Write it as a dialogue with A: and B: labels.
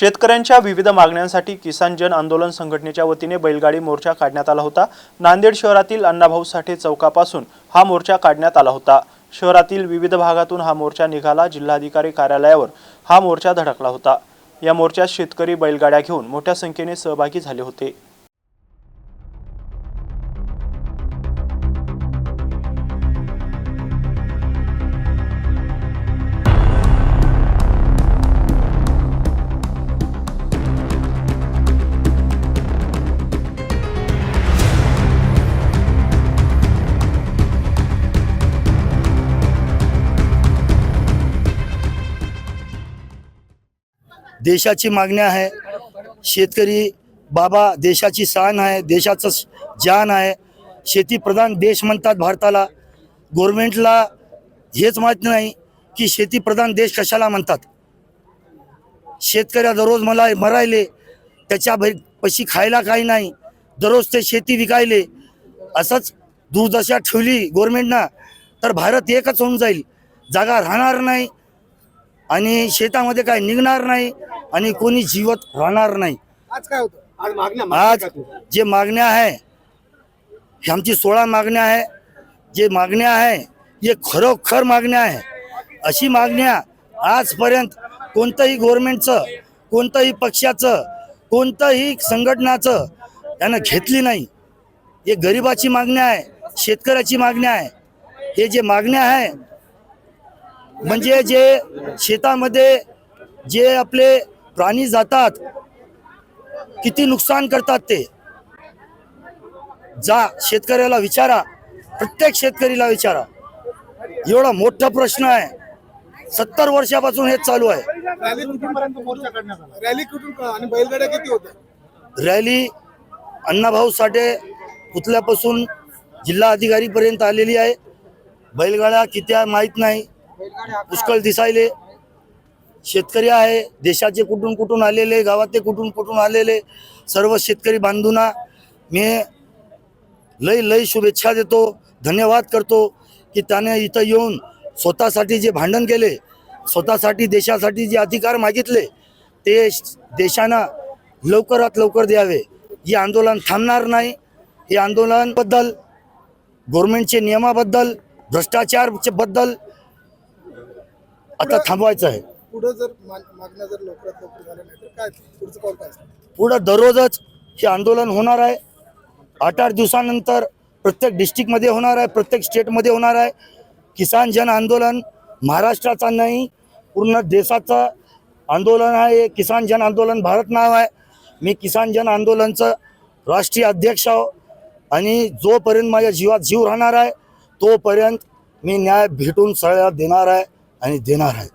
A: शेतकऱ्यांच्या विविध मागण्यांसाठी किसान जन आंदोलन संघटनेच्या वतीने बैलगाडी मोर्चा काढण्यात आला होता. नांदेड शहरातील अण्णाभाऊ साठे चौकापासून हा मोर्चा काढण्यात आला होता. शहरातील विविध भागातून हा मोर्चा निघाला. जिल्हाधिकारी कार्यालयावर हा मोर्चा धडकला होता. या मोर्चात शेतकरी बैलगाड्या घेऊन मोठ्या संख्येने सहभागी झाले होते.
B: देशाची मागणी आहे. शेतकरी बाबा देशाची शान आहे देशाचं जान आहे. शेतीप्रधान देश म्हणतात भारताला. गव्हर्मेंटला हेच माहीत नाही की शेतीप्रधान देश कशाला म्हणतात. शेतकऱ्या दररोज मला मरायले त्याच्या भै पशी खायला काही नाही. दररोज ते शेती विकायले. असंच दुर्दशा ठेवली गव्हर्मेंटनं तर भारत एकच होऊन जाईल. जागा राहणार नाही. आणि शेतामध्ये काय निघणार नाही आणि कोणी जीवत राहणार नाही.
C: आज काय होतं? आज मागण्या
B: आज
C: मागण्या?
B: जे मागण्या आहे हे आमची सोळा मागण्या आहे. जे मागण्या आहे हे खरोखर मागण्या आहे. अशी मागण्या आजपर्यंत कोणतंही गव्हर्नमेंटचं कोणतंही पक्षाचं कोणतंही संघटनाचं त्यानं घेतली नाही. हे गरिबाची मागणी आहे शेतकऱ्याची मागणी आहे. हे जे मागण्या आहे म्हणजे जे शेतामध्ये जे आपले प्राणी जातात किती नुकसान करतात ते. जा शेतकऱ्याला विचारा प्रत्येक शेतकरीला विचारा. एवढा मोठा प्रश्न आहे. सत्तर वर्षापासून हेच चालू आहे.
C: रॅली कुठूनपर्यंत मोर्चा काढण्यात आला? रॅली कुठून आणि बैलगाड्या किती होत्या?
B: रॅली अण्णाभाऊ साठे पुतल्यापासून जिल्हा अधिकारीपर्यंत आलेली आहे. बैलगाड्या किती आहे माहीत नाही. पुष्कळ दिसायले. शेतकरी आहे देशाचे कुठून कुठून आलेले गावातले कुठून कुठून आलेले सर्व शेतकरी बांधूंना मी लई लई शुभेच्छा देतो धन्यवाद करतो की त्याने इथं येऊन स्वतःसाठी जे भांडण केले स्वतःसाठी देशासाठी जे अधिकार मागितले ते देशांना लवकरात लवकर द्यावे. हे आंदोलन थांबणार नाही. हे आंदोलनबद्दल गव्हर्नमेंटचे नियमाबद्दल भ्रष्टाचारबद्दल आता थांबवायचं आहे.
C: पुढे जर मागण्या जर लवकरात लवकर झाल्या नाही तर काय? पुढचं पाऊल काय?
B: पुढं दररोजच हे आंदोलन होणार आहे. आठ आठ दिवसानंतर प्रत्येक डिस्ट्रिक्टमध्ये होणार आहे प्रत्येक स्टेटमध्ये होणार आहे. किसान जन आंदोलन महाराष्ट्राचा नाही पूर्ण देशाचं आंदोलन आहे. किसान जन आंदोलन भारत नाव आहे. मी किसान जन आंदोलनचं राष्ट्रीय अध्यक्ष आहो. आणि जोपर्यंत माझ्या जीवात जीव राहणार आहे तोपर्यंत मी न्याय भेटून सगळ्या देणार आहे. आणि देणार आहे